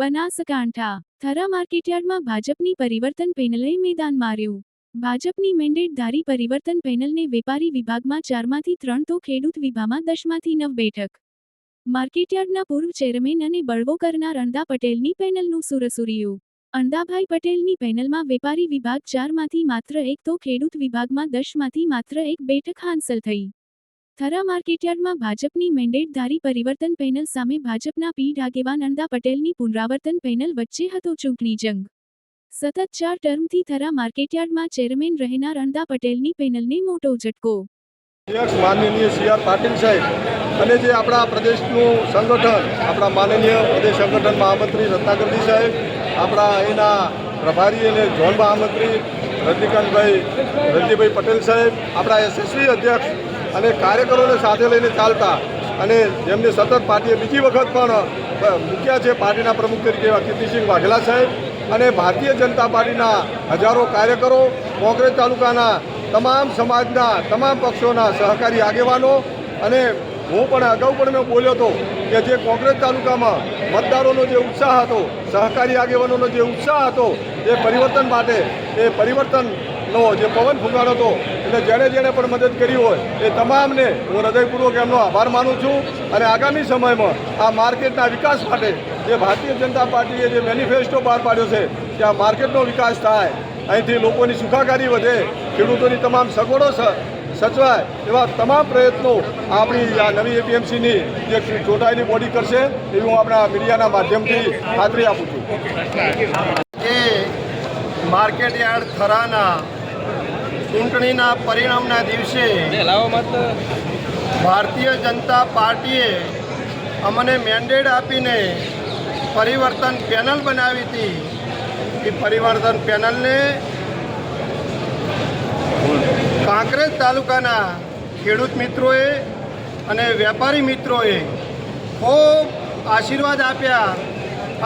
બનાસકાંઠા. થરા માર્કેટયાર્ડમાં ભાજપની પરિવર્તન પેનલે મેદાન માર્યું. ભાજપની મેન્ડેટધારી પરિવર્તન પેનલને વેપારી વિભાગમાં ચારમાંથી ત્રણ તો ખેડૂત વિભાગમાં દસમાંથી નવ બેઠક. માર્કેટયાર્ડના પૂર્વ ચેરમેન અને બળવો કરનાર અણદા પટેલની પેનલનું સુરસુરિયું. અણદાભાઈ પટેલની પેનલમાં વેપારી વિભાગ ચારમાંથી માત્ર એક તો ખેડૂત વિભાગમાં દસમાંથી માત્ર એક બેઠક હાંસલ થઈ. થરા માર્કેટયાર્ડમાં ભાજપની મેન્ડેટધારી પરિવર્તન પેનલ સામે ભાજપના પીઢ આગેવાન અંદા પટેલની પુનરાવર્તન પેનલ વચ્ચે હતો ચૂંટણી જંગ. સતત ચાર ટર્મથી થરા માર્કેટયાર્ડમાં ચેરમેન રહેનાર અંદા પટેલની પેનલને મોટો ઝટકો. અધ્યક્ષ માનનીય સી. આર. પાટીલ સાહેબ અને જે આપણા પ્રદેશનું સંગઠન, આપણા માનનીય પ્રદેશ સંગઠન મહામંત્રી રત્નાકરજી સાહેબ, આપણા એના પ્રભારી અને ઝોન મહામંત્રી રજનીકાંતભાઈ, રજનીભાઈ પટેલ સાહેબ, આપણા યશસ્વી અધ્યક્ષ અને કાર્યકરોને સાથે લઈને ચાલતા અને જેમને સતત પાર્ટીએ બીજી વખત પણ મૂક્યા છે, પાર્ટીના પ્રમુખ તરીકે એવા કીર્તિસિંહ વાઘેલા સાહેબ અને ભારતીય જનતા પાર્ટીના હજારો કાર્યકરો, કોંગ્રેસ તાલુકાના તમામ સમાજના, તમામ પક્ષોના સહકારી આગેવાનો અને હું પણ અગાઉ પણ મેં બોલ્યો હતો કે જે કોંગ્રેસ તાલુકામાં મતદારોનો જે ઉત્સાહ હતો, સહકારી આગેવાનોનો જે ઉત્સાહ હતો, એ પરિવર્તન માટે, એ પરિવર્તનનો જે પવન ફૂંકાણો હતો એટલે જેણે જેણે પણ મદદ કરી હોય, એ તમામને હું હૃદયપૂર્વક એમનો આભાર માનું છું અને આગામી સમયમાં આ માર્કેટના વિકાસ માટે જે ભારતીય જનતા પાર્ટીએ જે મેનિફેસ્ટો બહાર પાડ્યો છે, કે આ માર્કેટનો વિકાસ થાય, અહીંથી લોકોની સુખાકારી વધે, ખેડૂતોની તમામ સગવડો સચવાય એવા તમામ પ્રયત્નો આપણી આ નવી એપીએમસીની જે ચૂંટાયેલી બોડી કરશે, એવી હું આપણા મીડિયાના માધ્યમથી ખાતરી આપું છું. એ માર્કેટ યાર્ડ થરાના ચૂંટણીના પરિણામના દિવસે ભારતીય જનતા પાર્ટીએ અમને મેન્ડેટ આપીને પરિવર્તન પેનલ બનાવી હતી. એ પરિવર્તન પેનલને કાંકરેજ તાલુકાના ખેડૂત મિત્રોએ અને વેપારી મિત્રોએ ખૂબ આશીર્વાદ આપ્યા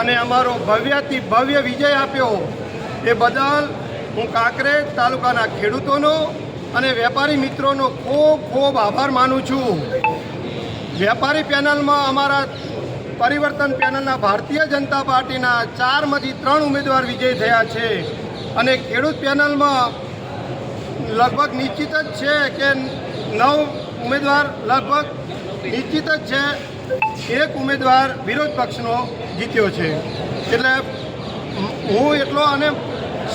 અને અમારો ભવ્યથી ભવ્ય વિજય આપ્યો. એ બદલ હું કાંકરેજ તાલુકાના ખેડૂતોનો અને વેપારી મિત્રોનો ખૂબ ખૂબ આભાર માનું છું. વેપારી પેનલમાં અમારા પરિવર્તન પેનલના ભારતીય જનતા પાર્ટીના ચારમાંથી ત્રણ ઉમેદવાર વિજય થયા છે અને ખેડૂત પેનલમાં લગભગ નિશ્ચિત જ છે કે નવ ઉમેદવાર લગભગ નિશ્ચિત જ છે. એક ઉમેદવાર વિરોધ પક્ષનો જીત્યો છે. એટલે હું એટલો અને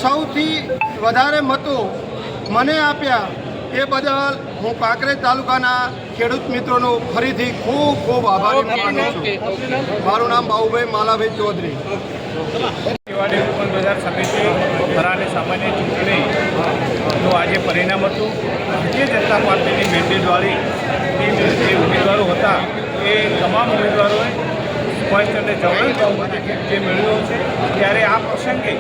સૌથી વધારે મતો મને આપ્યા એ બદલ હું કાંકરેજ તાલુકાના ખેડૂત મિત્રોનો ફરીથી ખૂબ ખૂબ આભારી માનું છું. મારું નામ બાબુભાઈ માલાભાઈ ચૌધરી. દિવાળી રૂપન બજાર સમિતિ સામાન્ય પરિણામ હતું, ભારતીય જનતા પાર્ટીની મેન્ડેટવાળી જે ઉમેદવારો હતા, એ તમામ ઉમેદવારોએ સ્પષ્ટ અને બહુમતી જે મેળવ્યો છે, ત્યારે આ પ્રસંગે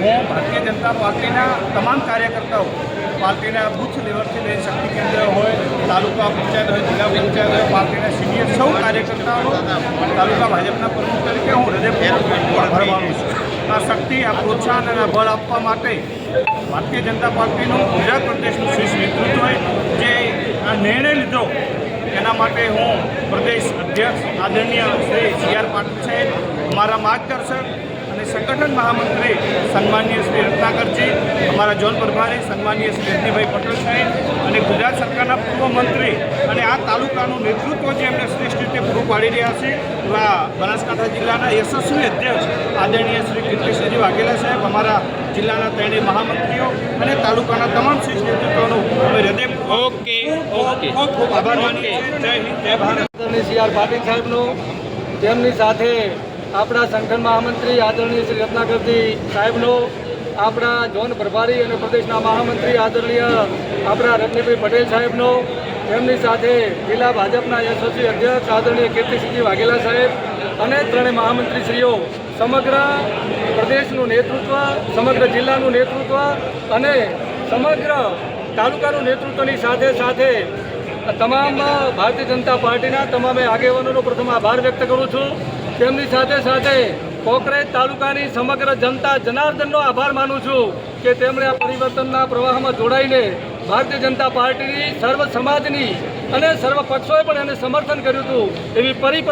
હું ભારતીય જનતા પાર્ટીના તમામ કાર્યકર્તાઓ, પાર્ટીના બુથ લેવલથી લઈ શક્તિ કેન્દ્ર હોય, તાલુકા પંચાયત હોય, જિલ્લા પંચાયત હોય, પાર્ટીના સિનિયર સૌ કાર્યકર્તાઓ, તાલુકા ભાજપના પ્રમુખ તરીકે હું હૃદયપૂર્વક આભાર છું. આ શક્તિ, આ પ્રોત્સાહન અને બળ આપવા માટે ભારતીય જનતા પાર્ટીનું ગુજરાત પ્રદેશનું શીર્ષ નેતૃત્વએ જે આ નિર્ણય લીધો, એના માટે હું પ્રદેશ અધ્યક્ષ આદરણીય શ્રી સી આર પાટીલ સાહેબ, અમારા માર્ગદર્શક અને સંગઠન મહામંત્રી સન્માનીય શ્રી રત્નાકરજી, અમારા જોન પ્રભારી સન્માનીય શ્રી રજનીભાઈ પટેલ સાહેબ અને ગુજરાત સરકારના પૂર્વ મંત્રી અને આ તાલુકાનું નેતૃત્વ જે એમને શ્રેષ્ઠ રીતે પૂરું પાડી રહ્યા છે, એવા બનાસકાંઠા જિલ્લાના યશસ્વી અધ્યક્ષ આદરણીય શ્રી કીર્તિસિંહજી વાઘેલા સાહેબ અમારા જિલ્લાના ત્રણેય મહામંત્રીઓ અને તાલુકાના તમામ શ્રેષ્ઠ નેતૃત્વનો અમે હૃદય ઓકે ઓકે. ખૂબ ખૂબ આભાર માનીએ જય હિન્દ જય ભારત. સી આર પાટીલ સાહેબનું તેમની સાથે આપણા સંગઠન મહામંત્રી આદરણીય શ્રી રત્નાકરજી સાહેબનો આપણા જોન પ્રભારી અને પ્રદેશના મહામંત્રી આદરણીય આપણા રજનીભાઈ પટેલ સાહેબનો તેમની સાથે જિલ્લા ભાજપના યશસ્વી અધ્યક્ષ આદરણીય કીર્તિસિંહજી વાઘેલા સાહેબ અને ત્રણેય મહામંત્રીશ્રીઓ સમગ્ર પ્રદેશનું નેતૃત્વ, સમગ્ર જિલ્લાનું નેતૃત્વ અને સમગ્ર તાલુકાનું નેતૃત્વની સાથે સાથે તમામ ભારતીય જનતા પાર્ટીના તમામે આગેવાનોનો પ્રથમ આભાર વ્યક્ત કરું છું. તેમની સાથે સાથે કોકરેજ તાલુકાની સમગ્ર જનતા જનાર્દનનો આભાર માનું છું કે તેમણે આ પરિવર્તનના પ્રવાહમાં જોડાઈને ભારતીય જનતા પાર્ટીની સર્વ સમાજની અને સર્વ પક્ષોએ પણ એને સમર્થન કર્યું હતું એવી પરિ